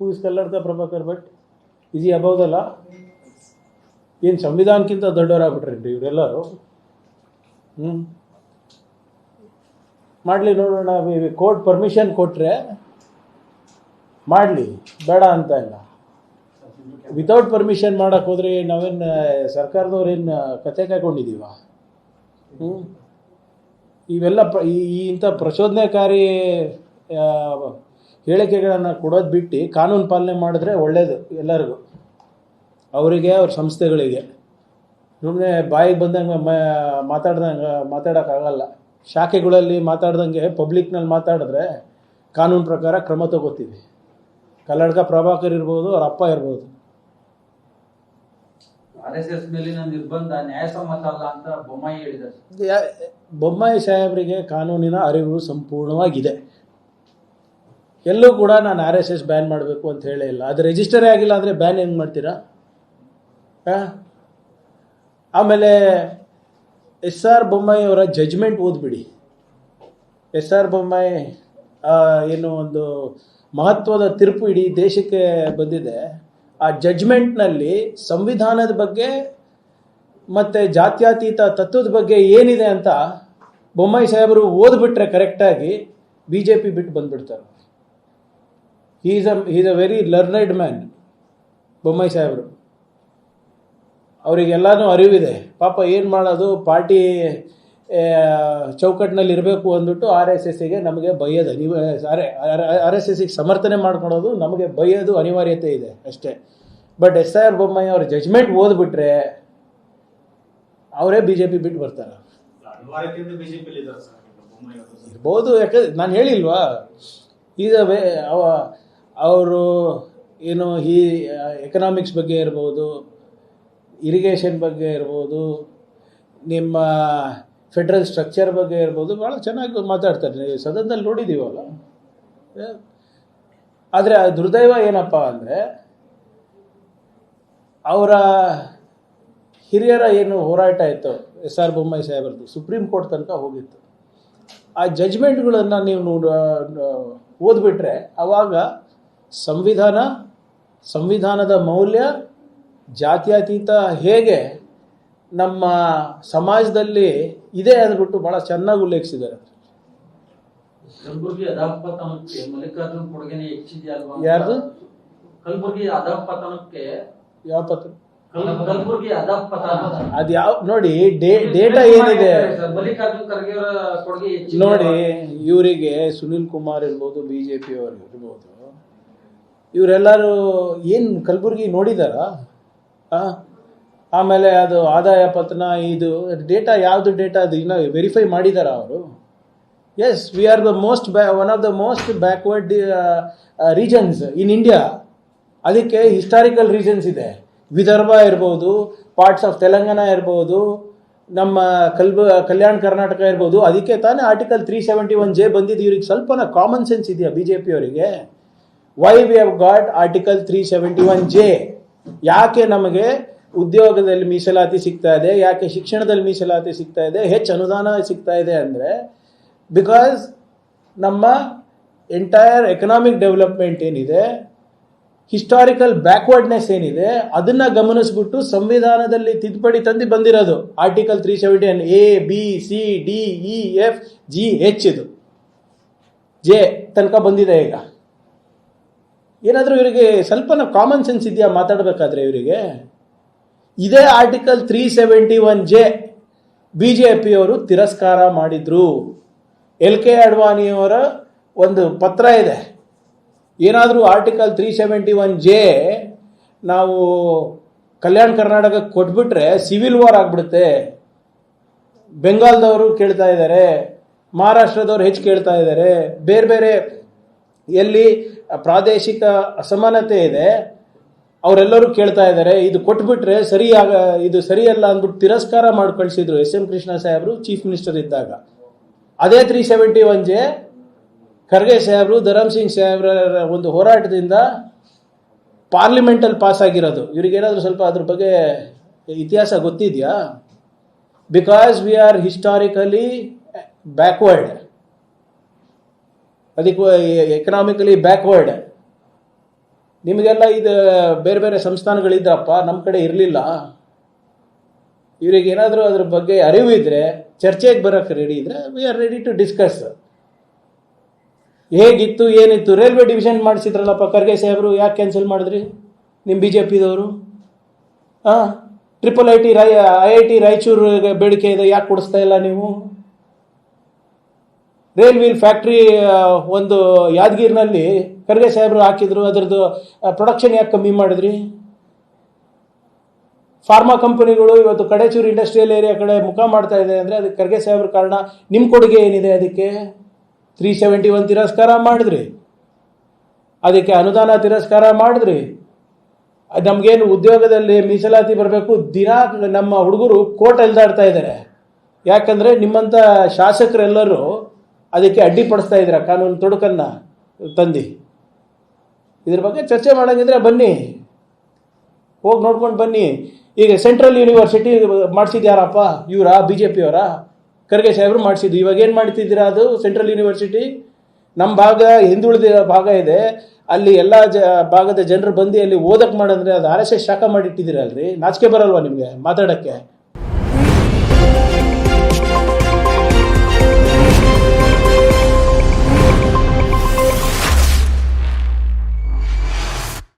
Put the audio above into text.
Who is Kalladka Prabhakar Bhat is ಈ ಏನು ಸಂವಿಧಾನಕ್ಕಿಂತ ದೊಡ್ಡವರಾಗ್ಬಿಟ್ರೇನ್ರಿ ಇವರೆಲ್ಲರೂ? ಹ್ಞೂ ಮಾಡಲಿ ನೋಡೋಣ ಕೋರ್ಟ್ ಪರ್ಮಿಷನ್ ಕೊಟ್ಟರೆ ಮಾಡಲಿ, ಬೇಡ ಅಂತ ಇಲ್ಲ. ವಿತೌಟ್ ಪರ್ಮಿಷನ್ ಮಾಡೋಕ್ಕೆ ಹೋದ್ರೆ ನಾವೇನು ಸರ್ಕಾರದವ್ರೇನು ಕತೆ ಕಾಯ್ಕೊಂಡಿದ್ದೀವ ಹ್ಞೂ ಇವೆಲ್ಲ ಈ ಇಂಥ ಪ್ರಚೋದನೆಕಾರಿ ಹೇಳಿಕೆಗಳನ್ನು ಕೊಡೋದು ಬಿಟ್ಟು ಕಾನೂನು ಪಾಲನೆ ಮಾಡಿದ್ರೆ ಒಳ್ಳೆಯದು ಎಲ್ಲರಿಗೂ. ಅವರಿಗೆ ಅವ್ರ ಸಂಸ್ಥೆಗಳಿಗೆ. ಸುಮ್ಮನೆ ಬಾಯಿಗೆ ಬಂದಂಗೆ ಮಾತಾಡ್ದಂಗೆ ಮಾತಾಡೋಕ್ಕಾಗಲ್ಲ. ಶಾಖೆಗಳಲ್ಲಿ ಮಾತಾಡ್ದಂಗೆ ಪಬ್ಲಿಕ್ನಲ್ಲಿ ಮಾತಾಡಿದ್ರೆ ಕಾನೂನು ಪ್ರಕಾರ ಕ್ರಮ ತಗೋತೀವಿ. ಕಲ್ಲಡ್ಕ ಪ್ರಭಾಕರ್ ಇರ್ಬೋದು ಅವ್ರ ಅಪ್ಪ ಇರ್ಬೋದು. ಆರ್ ಎಸ್ ಎಸ್ ಮೇಲಿನ ನಿರ್ಬಂಧ ನ್ಯಾಯಸಮ್ಮತ ಅಲ್ಲ ಅಂತ ಬೊಮ್ಮಾಯಿ ಹೇಳಿದ್ದಾರೆ. ಯಾ- ಬೊಮ್ಮಾಯಿ ಸಾಹೇಬರಿಗೆ ಕಾನೂನಿನ ಅರಿವು ಸಂಪೂರ್ಣವಾಗಿದೆ. ಎಲ್ಲೂ ಕೂಡ ನಾನು ಆರ್ ಎಸ್ ಎಸ್ ಬ್ಯಾನ್ ಮಾಡಬೇಕು ಅಂತ ಹೇಳೇ ಇಲ್ಲ. ಅದು ರಿಜಿಸ್ಟರೇ ಆಗಿಲ್ಲ ಅಂದರೆ ಬ್ಯಾನ್ ಹೆಂಗೆ ಮಾಡ್ತೀರಾ? ಆಮೇಲೆ ಎಸ್ ಆರ್ ಬೊಮ್ಮಾಯಿ ಅವರ ಜಜ್ಮೆಂಟ್ ಓದ್ಬಿಡಿ. ಎಸ್ ಆರ್ ಬೊಮ್ಮಾಯಿ ಏನು ಒಂದು ಮಹತ್ವದ ತೀರ್ಪು ಇಡೀ ದೇಶಕ್ಕೆ ಬಂದಿದೆ. ಆ ಜಜ್ಮೆಂಟ್ನಲ್ಲಿ ಸಂವಿಧಾನದ ಬಗ್ಗೆ ಮತ್ತು ಜಾತ್ಯತೀತ ತತ್ವದ ಬಗ್ಗೆ ಏನಿದೆ ಅಂತ ಬೊಮ್ಮಾಯಿ ಸಾಹೇಬರು ಓದ್ಬಿಟ್ರೆ ಕರೆಕ್ಟಾಗಿ ಬಿ ಜೆ ಪಿ ಬಿಟ್ಟು ಬಂದ್ಬಿಡ್ತಾರೆ. Is a is a very learned man Bommai ಸಾಹೇಬರು. ಅವರಿಗೆಲ್ಲನೂ ಅರಿವಿದೆ. ಪಾಪ ಏನು ಮಾಡೋದು? ಪಾರ್ಟಿ ಚೌಕಟ್ಟಿನಲ್ಲಿ ಇರಬೇಕು ಅಂದ್ಬಿಟ್ಟು ಆರ್ ಎಸ್ ಎಸ್ಸಿಗೆ ನಮಗೆ ಬೈಯೋದು. ನೀವು ಆರ್ ಎಸ್ ಎಸ್ಸಿಗೆ ಸಮರ್ಥನೆ ಮಾಡ್ಕೊಳೋದು ನಮಗೆ ಬೈಯೋದು ಅನಿವಾರ್ಯತೆ ಇದೆ ಅಷ್ಟೇ. ಬಟ್ ಎಸ್ ಆರ್ ಬೊಮ್ಮಾಯಿ ಅವ್ರ ಜಜ್ಮೆಂಟ್ ಓದ್ಬಿಟ್ರೆ ಅವರೇ ಬಿ ಜೆ ಪಿ ಬಿಟ್ಟು ಬರ್ತಾರೆ. ಇರ್ಬೋದು ಯಾಕಂದ್ರೆ ನಾನು ಹೇಳಿಲ್ವಾ? ಈಗ ಅವ ಅವರು ಏನು ಈ ಎಕನಾಮಿಕ್ಸ್ ಬಗ್ಗೆ ಇರ್ಬೋದು ಇರಿಗೇಷನ್ ಬಗ್ಗೆ ಇರ್ಬೋದು, ನಿಮ್ಮ ಫೆಡ್ರಲ್ ಸ್ಟ್ರಕ್ಚರ್ ಬಗ್ಗೆ ಇರ್ಬೋದು ಭಾಳ ಚೆನ್ನಾಗಿ ಮಾತಾಡ್ತಾರೆ. ಸದನದಲ್ಲಿ ನೋಡಿದ್ದೀವಲ್ಲ ಆದರೆ ಆ ದುರ್ದೈವ ಏನಪ್ಪ ಅಂದರೆ, ಅವರ ಹಿರಿಯರ ಏನು ಹೋರಾಟ ಇತ್ತು, ಎಸ್ ಆರ್ ಬೊಮ್ಮಾಯಿ ಸಾಹೇಬರದು ಸುಪ್ರೀಂ ಕೋರ್ಟ್ ತನಕ ಹೋಗಿತ್ತು. ಆ ಜಜ್ಮೆಂಟ್ಗಳನ್ನು ನೀವು ಓದ್ಬಿಟ್ರೆ ಆವಾಗ ಸಂವಿಧಾನ ಸಂವಿಧಾನದ ಮೌಲ್ಯ ಜಾತ್ಯತೀತ ಹೇಗೆ ನಮ್ಮ ಸಮಾಜದಲ್ಲಿ ಇದೆ ಅಂದ್ಬಿಟ್ಟು ಭಾಳ ಚೆನ್ನಾಗಿ ಉಲ್ಲೇಖಿಸಿದ್ದಾರೆ. ಕಲಬುರಗಿ ಅಧಪತನಕ್ಕೆ ಮಲ್ಲಿಕಾರ್ಜುನ್ ಕೊಡುಗೆನೆ ಹೆಚ್ಚಿದೆ ಅಲ್ವಾ? ಯಾರ್ದು? ಕಲಬುರಗಿ ಅಧಪತನಕ್ಕೆ ಯಾವ ಪತ್ರ ಕಲ್- ಕಲಬುರಗಿ ಅಧಪತನ ಅದು ಯಾವ ನೋಡಿ ಡೇಟಾ ಏನಿದೆ? ಮಲ್ಲಿಕಾರ್ಜುನ್ ಖರ್ಗೆ ಅವರ ಕೊಡುಗೆ ನೋಡಿ ಇವರಿಗೆ ಸುನಿಲ್ ಕುಮಾರ್ ಇರ್ಬೋದು ಬಿಜೆಪಿ ಅವರು ಇರ್ಬೋದು ಇವರೆಲ್ಲರೂ ಏನು ಕಲಬುರ್ಗಿ ನೋಡಿದಾರ? ಆಮೇಲೆ ಅದು ಆದಾಯ ಪತ್ರನ ಇದು ಡೇಟಾ, ಯಾವುದು ಡೇಟಾ ಅದು ಇನ್ನೂ ವೆರಿಫೈ ಮಾಡಿದಾರ ಅವರು? Yes we are the most ಬ್ಯಾ one of the most backward regions in India ಅದಕ್ಕೆ ಹಿಸ್ಟಾರಿಕಲ್ ರೀಜನ್ಸ್ ಇದೆ. ವಿದರ್ಭ ಇರ್ಬೋದು ಪಾರ್ಟ್ಸ್ ಆಫ್ ತೆಲಂಗಾಣ ಇರ್ಬೋದು, ನಮ್ಮ ಕಲ್ಬ, ಕಲ್ಯಾಣ ಕರ್ನಾಟಕ ಇರ್ಬೋದು. ಅದಕ್ಕೆ ತಾನೇ article three seventy one J ಬಂದಿದ್ದು. ಇವ್ರಿಗೆ ಸ್ವಲ್ಪನ ಕಾಮನ್ ಸೆನ್ಸ್ ಇದೆಯಾ B J ಪಿಯವರಿಗೆ why we have got article three seventy one J ಯಾಕೆ ನಮಗೆ ಉದ್ಯೋಗದಲ್ಲಿ ಮೀಸಲಾತಿ ಸಿಗ್ತಾ ಇದೆ? ಯಾಕೆ ಶಿಕ್ಷಣದಲ್ಲಿ ಮೀಸಲಾತಿ ಸಿಗ್ತಾ ಇದೆ? ಹೆಚ್ಚು ಅನುದಾನ ಸಿಗ್ತಾ ಇದೆ ಅಂದರೆ ಬಿಕಾಸ್ ನಮ್ಮ ಎಂಟೈರ್ ಎಕನಾಮಿಕ್ ಡೆವಲಪ್ಮೆಂಟ್ ಏನಿದೆ ಹಿಸ್ಟಾರಿಕಲ್ ಬ್ಯಾಕ್ವರ್ಡ್ನೆಸ್ ಏನಿದೆ, ಅದನ್ನು ಗಮನಿಸ್ಬಿಟ್ಟು ಸಂವಿಧಾನದಲ್ಲಿ ತಿದ್ದುಪಡಿ ತಂದು ಬಂದಿರೋದು. Article three seventy one A B C D E F G H ಇದು. ಜೆ ತನಕ ಬಂದಿದೆ ಈಗ. ಏನಾದರೂ ಇವರಿಗೆ ಸ್ವಲ್ಪನ ಕಾಮನ್ ಸೆನ್ಸ್ ಇದೆಯಾ ಮಾತಾಡಬೇಕಾದ್ರೆ ಇವರಿಗೆ? ಇದೇ article three seventy one J B J ಪಿಯವರು ತಿರಸ್ಕಾರ ಮಾಡಿದ್ರು. ಎಲ್ ಕೆ ಅಡ್ವಾಣಿಯವರ ಒಂದು ಪತ್ರ ಇದೆ. ಏನಾದರೂ article three seventy one J ನಾವು ಕಲ್ಯಾಣ ಕರ್ನಾಟಕಕ್ಕೆ ಕೊಟ್ಬಿಟ್ರೆ ಸಿವಿಲ್ ವಾರ್ ಆಗಿಬಿಡುತ್ತೆ. ಬೆಂಗಾಲ್ದವರು ಕೇಳ್ತಾ ಇದ್ದಾರೆ, ಮಹಾರಾಷ್ಟ್ರದವ್ರು ಹೆಚ್ಚು ಕೇಳ್ತಾ ಇದ್ದಾರೆ. ಬೇರೆ ಬೇರೆ ಎಲ್ಲಿ ಪ್ರಾದೇಶಿಕ ಅಸಮಾನತೆ ಇದೆ. ಅವರೆಲ್ಲರೂ ಕೇಳ್ತಾ ಇದ್ದಾರೆ, ಇದು ಕೊಟ್ಬಿಟ್ರೆ ಸರಿಯಾಗ ಇದು ಸರಿಯಲ್ಲ ಅಂದ್ಬಿಟ್ಟು ತಿರಸ್ಕಾರ ಮಾಡಿ ಕಳಿಸಿದ್ರು ಎಸ್ ಎಂ ಕೃಷ್ಣ ಸಾಹೇಬರು ಚೀಫ್ ಮಿನಿಸ್ಟರ್ ಇದ್ದಾಗ. ಅದೇ three seventy one J Kharge ಸಾಹೇಬರು ಧರಮ್ ಸಿಂಗ್ ಸಾಹೇಬ್ರ ಒಂದು ಹೋರಾಟದಿಂದ ಪಾರ್ಲಿಮೆಂಟಲ್ಲಿ ಪಾಸ್ ಆಗಿರೋದು. ಇವ್ರಿಗೇನಾದರೂ ಸ್ವಲ್ಪ ಅದ್ರ ಬಗ್ಗೆ ಇತಿಹಾಸ ಗೊತ್ತಿದೆಯಾ? Because we are historically backward ಅದಕ್ಕೆ ಎಕನಾಮಿಕಲಿ ಬ್ಯಾಕ್ವರ್ಡ್ ನಿಮಗೆಲ್ಲ ಇದು ಬೇರೆ ಬೇರೆ ಸಂಸ್ಥಾನಗಳಿದ್ರಪ್ಪ ನಮ್ಮ ಕಡೆ ಇರಲಿಲ್ಲ. ಇವರಿಗೆ ಏನಾದರೂ ಅದ್ರ ಬಗ್ಗೆ ಅರಿವು ಇದ್ದರೆ ಚರ್ಚೆಗೆ ಬರೋಕ್ಕೆ ರೆಡಿ ಇದ್ದರೆ we are ready to discuss ಹೇಗಿತ್ತು, ಏನಿತ್ತು ರೈಲ್ವೆ ಡಿವಿಷನ್ ಮಾಡಿಸಿದ್ರಲ್ಲಪ್ಪ, ಖರ್ಗೆ ಸಾಹೇಬರು, ಯಾಕೆ ಕ್ಯಾನ್ಸಲ್ ಮಾಡಿದ್ರಿ? ನಿಮ್ಮ ಬಿ ಜೆ ಪಿದವರು ಹಾಂ ಟ್ರಿಪಲ್ ಐ ಟಿ ರಾಯ್ ಐ ಐ ಟಿ ರಾಯಚೂರು ಬೇಡಿಕೆ ಇದೆ, ಯಾಕೆ ಕೊಡಿಸ್ತಾ ಇಲ್ಲ ನೀವು? ರೈಲ್ ವೀಲ್ ಫ್ಯಾಕ್ಟ್ರಿ ಒಂದು ಯಾದಗಿರಿನಲ್ಲಿ ಖರ್ಗೆ ಸಾಹೇಬರು ಹಾಕಿದ್ರು, ಅದರದ್ದು ಪ್ರೊಡಕ್ಷನ್ ಯಾಕೆ ಕಮ್ಮಿ ಮಾಡಿದ್ರಿ? ಫಾರ್ಮಾ ಕಂಪನಿಗಳು ಇವತ್ತು ಕಡೆಚೂರು ಇಂಡಸ್ಟ್ರಿಯಲ್ ಏರಿಯಾ ಕಡೆ ಮುಖ ಮಾಡ್ತಾ ಇದೆ ಅಂದರೆ ಅದಕ್ಕೆ ಖರ್ಗೆ ಸಾಹೇಬ್ರ ಕಾರಣ ನಿಮ್ಮ ಕೊಡುಗೆ ಏನಿದೆ ಅದಕ್ಕೆ? ತ್ರೀ ಸೆವೆಂಟಿ ಒನ್ ತಿರಸ್ಕಾರ ಮಾಡಿದ್ರಿ. ಅದಕ್ಕೆ ಅನುದಾನ ತಿರಸ್ಕಾರ ಮಾಡಿದ್ರಿ. ನಮಗೇನು ಉದ್ಯೋಗದಲ್ಲಿ ಮೀಸಲಾತಿ ಬರಬೇಕು, ದಿನ ನಮ್ಮ ಹುಡುಗರು ಕೋರ್ಟ್ ಎಲ್ದಾಡ್ತಾ ಇದ್ದಾರೆ ಯಾಕಂದರೆ ನಿಮ್ಮಂಥ ಶಾಸಕರೆಲ್ಲರೂ ಅದಕ್ಕೆ ಅಡ್ಡಿಪಡಿಸ್ತಾ ಇದ್ರ ಕಾನೂನು ತೊಡಕನ್ನು ತಂದು. ಇದ್ರ ಬಗ್ಗೆ ಚರ್ಚೆ ಮಾಡೋಂಗಿದ್ರೆ ಬನ್ನಿ. ಹೋಗಿ ನೋಡ್ಕೊಂಡು ಬನ್ನಿ. ಈಗ ಸೆಂಟ್ರಲ್ ಯೂನಿವರ್ಸಿಟಿ ಮಾಡಿಸಿದ್ದು ಯಾರಪ್ಪ? ಇವರಾ? ಬಿ ಜೆ ಪಿಯವರಾ ಖರ್ಗೆ ಸಾಹೇಬರು ಮಾಡಿಸಿದ್ದು. ಇವಾಗ ಏನು ಮಾಡ್ತಿದ್ದೀರಾ ಅದು ಸೆಂಟ್ರಲ್ ಯೂನಿವರ್ಸಿಟಿ? ನಮ್ಮ ಭಾಗ ಹಿಂದುಳಿದ ಭಾಗ ಇದೆ. ಅಲ್ಲಿ ಎಲ್ಲ ಜ, ಭಾಗದ ಜನರು ಬಂದು ಅಲ್ಲಿ ಓದಕ್ಕೆ ಮಾಡಂದ್ರೆ ಅದು ಆರ್ ಎಸ್ ಎಸ್ ಶಾಖ ಮಾಡಿಟ್ಟಿದ್ದೀರಲ್ರಿ? ನಾಚಿಕೆ ಬರಲ್ವಾ ನಿಮಗೆ ಮಾತಾಡೋಕ್ಕೆ?